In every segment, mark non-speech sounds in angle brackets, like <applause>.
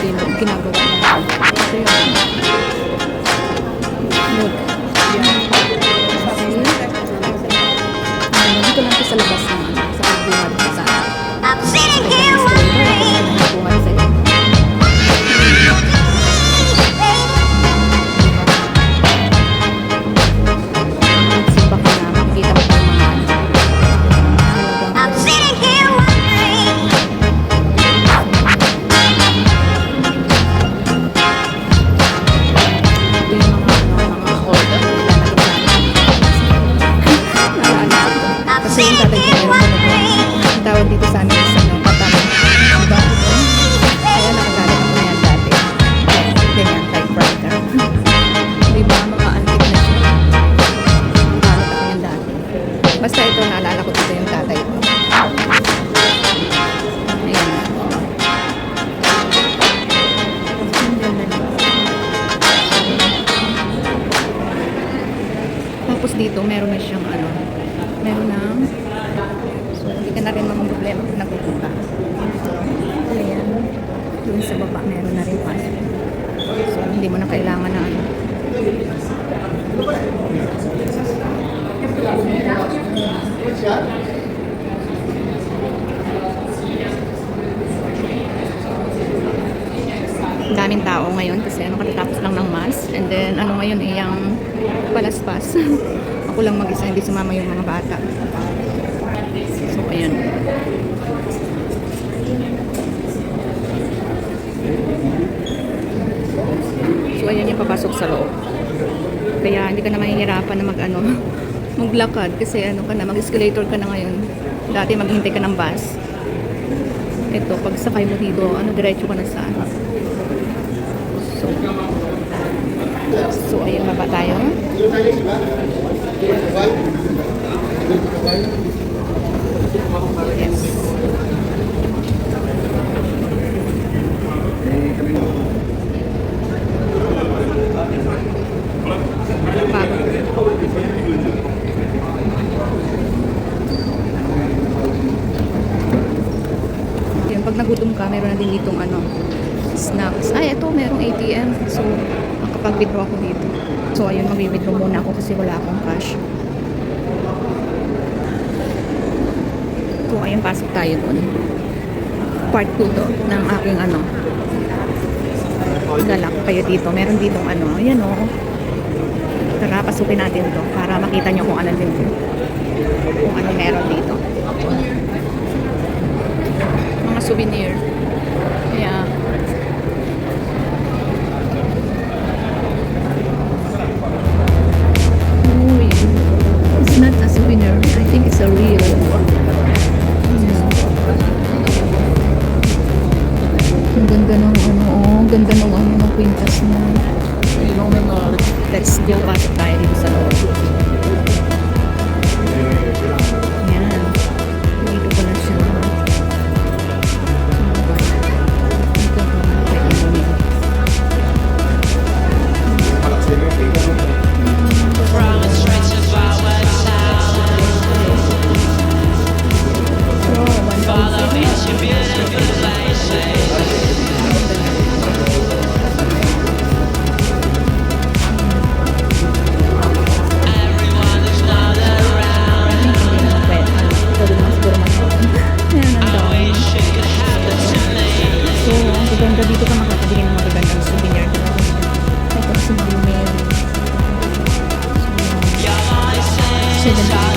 din ginagawa natin. So, yun. Mood. Yan. Dito lang ito sa labas na. Tapos dito, meron na siyang ano, meron ng, so hindi ka na rin mga problema kung nagpupunta. Ayan. Doon sa baba, meron na rin pasok. So, hindi mo na kailangan na ano. daming tao ngayon kasi ano katatapos lang ng mass and then ano ngayon eh yung palaspas <laughs> ako lang mag-isa hindi sumama yung mga bata. So ayun. So ayun yung papasok sa loob. Kaya hindi ka na mahihirapan na mag ano <laughs> maglakad kasi ano ka na mag-escalator ka na ngayon. Dati maghintay ka ng bus. Ito pag sakay mo dito ano diretso ka na sa ano So, so ayun baba tayo. Yes. Bago. Yun, pag nagutom ka, meron na din ditong ano, snacks. Ay, ito, merong ATM. So, makapag-withdraw ako dito. So, ayun, mag-withdraw muna ako kasi wala akong cash. So, ayun, pasok tayo dun. Part 2 to ng aking ano. Galak kayo dito. Meron ditong ano. Ayan o. Oh. Tara, pasukin natin to para makita nyo kung ano din kung ano meron dito. Mga souvenir. Yeah. So, seven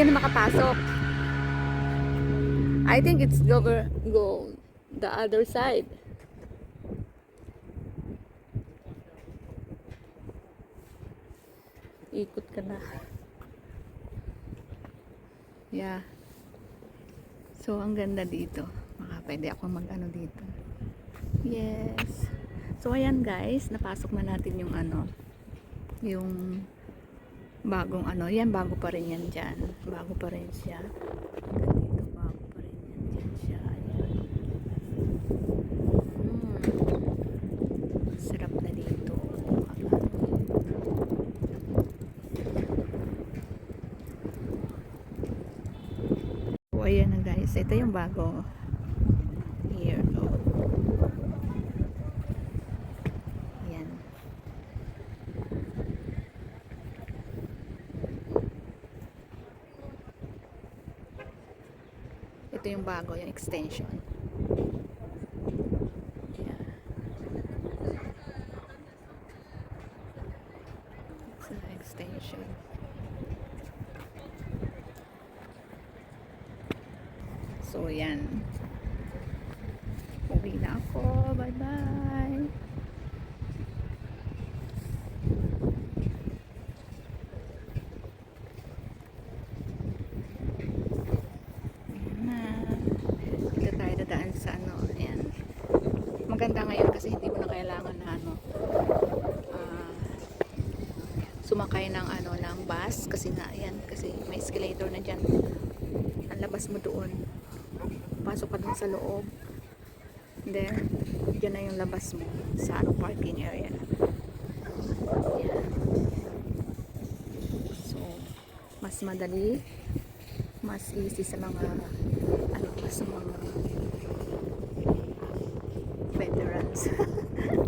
ka na makapasok. I think it's go, go the other side. Ikot ka na. Yeah. So, ang ganda dito. Maka pwede ako mag-ano dito. Yes. So, ayan guys. Napasok na natin yung ano. Yung bagong ano. Yan, bago pa rin yan dyan. Bago pa rin siya. Dito, bago pa rin yan dyan siya. Ayan. Mm. Sarap na dito. Ayan na guys. Ito yung bago. Here. Oh. Ayan. Ito yung bago, yung extension. So, yan. Uwi na ako. Bye-bye. Ayan na. Dito tayo dadaan sa ano. Ayan. Maganda ngayon kasi hindi mo na kailangan na ano ah, sumakay ng ano ng bus. Kasi nga ayan kasi may escalator na dyan. Ang labas mo doon. Pasok ka dun sa loob. Then dyan na yung labas mo sa ano parking area. Yan so mas madali mas easy sa mga ano sa mga veterans <laughs>